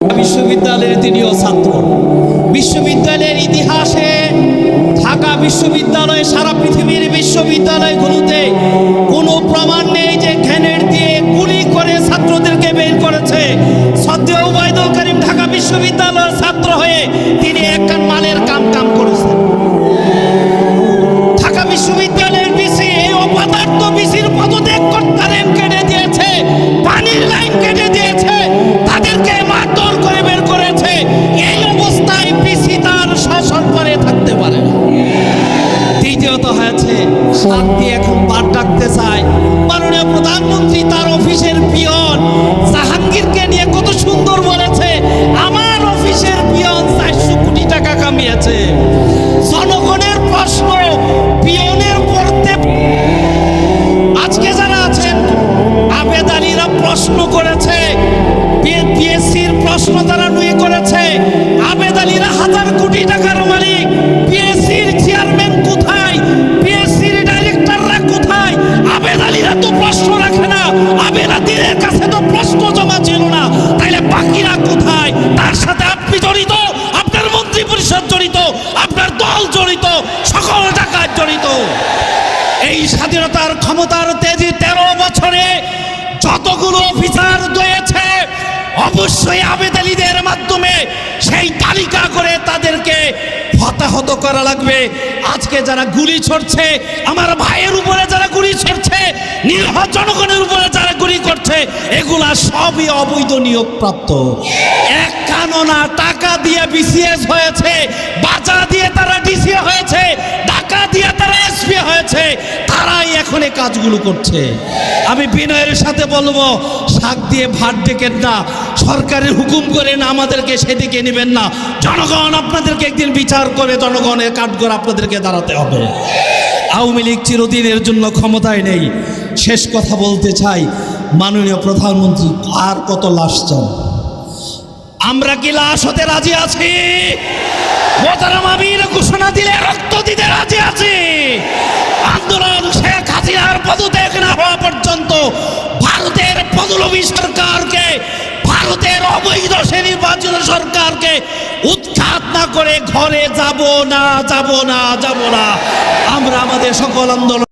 বিশ্ববিদ্যালয়ের তিনিও ছাত্র। বিশ্ববিদ্যালয়ের ইতিহাসে ঢাকা বিশ্ববিদ্যালয়, সারা পৃথিবীর বিশ্ববিদ্যালয়গুলোতে কোনো প্রমাণ নেই যে ঘ্যানের দিয়ে গুলি করে ছাত্রদেরকে বের করেছে। সদ্য ওবায়দুল করিম ঢাকা বিশ্ববিদ্যালয়ের ছাত্র শান্তি এখন বাদ ডাকতে চায়। আবেদ আলীরা তো প্রশ্ন রাখে না। আবেদ আলীদের কাছে তো প্রশ্ন জমা ছিল না। তাইলে বাকিরা কোথায়? তার সাথে আপনি জড়িত? আপনার মন্ত্রী পরিষদ জড়িত? আপনার দল জড়িত? সকল টাকায় জড়িত? এই স্বাধীনতার ক্ষমতার তেজি তেরো বছরে যতগুলো অফিসার রয়েছে, অবশ্যই আবেদ আলীদের মাধ্যমে সেই তালিকা করে তাদেরকে হতাহত করা লাগবে। আজকে যারা গুলি ছড়ছে, আমার ভাইয়ের উপরে যারা গুলি নিরহ জনগণের উপরে যারা গুলি করছে, এগুলা সবই অবৈধ নিয়োগ প্রাপ্ত এক কাননা টাকা দিয়ে বিসিএস হয়েছে, বাজা দিয়ে তারা ডিসি হয়েছে টাকা দিয়ে তারা এসপি হয়েছে, তারাই এখন এই কাজগুলো করছে। আমি বিনয়ের সাথে বলব, শাক দিয়ে ভাত ডেকেন না, সরকারের হুকুম করেন আমাদেরকে সেদিকে নেবেন না। জনগণ আপনাদেরকে একদিন বিচার করে জনগণের কাঠগড় আপনাদেরকে দাঁড়াতে হবে। আওয়ামী লীগ চিরদিনের জন্য ক্ষমতায় নেই। শেষ কথা বলতে চাই, মাননীয় প্রধানমন্ত্রী, আর কত লাশ চান? আমরা কি লাশ হতে রাজি আছি? ঘোষণা দিলে রক্ত দিতে রাজি আছি। আন্দোলন শেখ হাসিনার পদত্যাগ না হওয়া পর্যন্ত ভারতের পদলবী সরকারকে ভারতের অবৈধ সে নির্বাচিত সরকারকে উৎখাত না করে ঘরে যাব না যাব না যাব না। আমরা আমাদের সকল আন্দোলন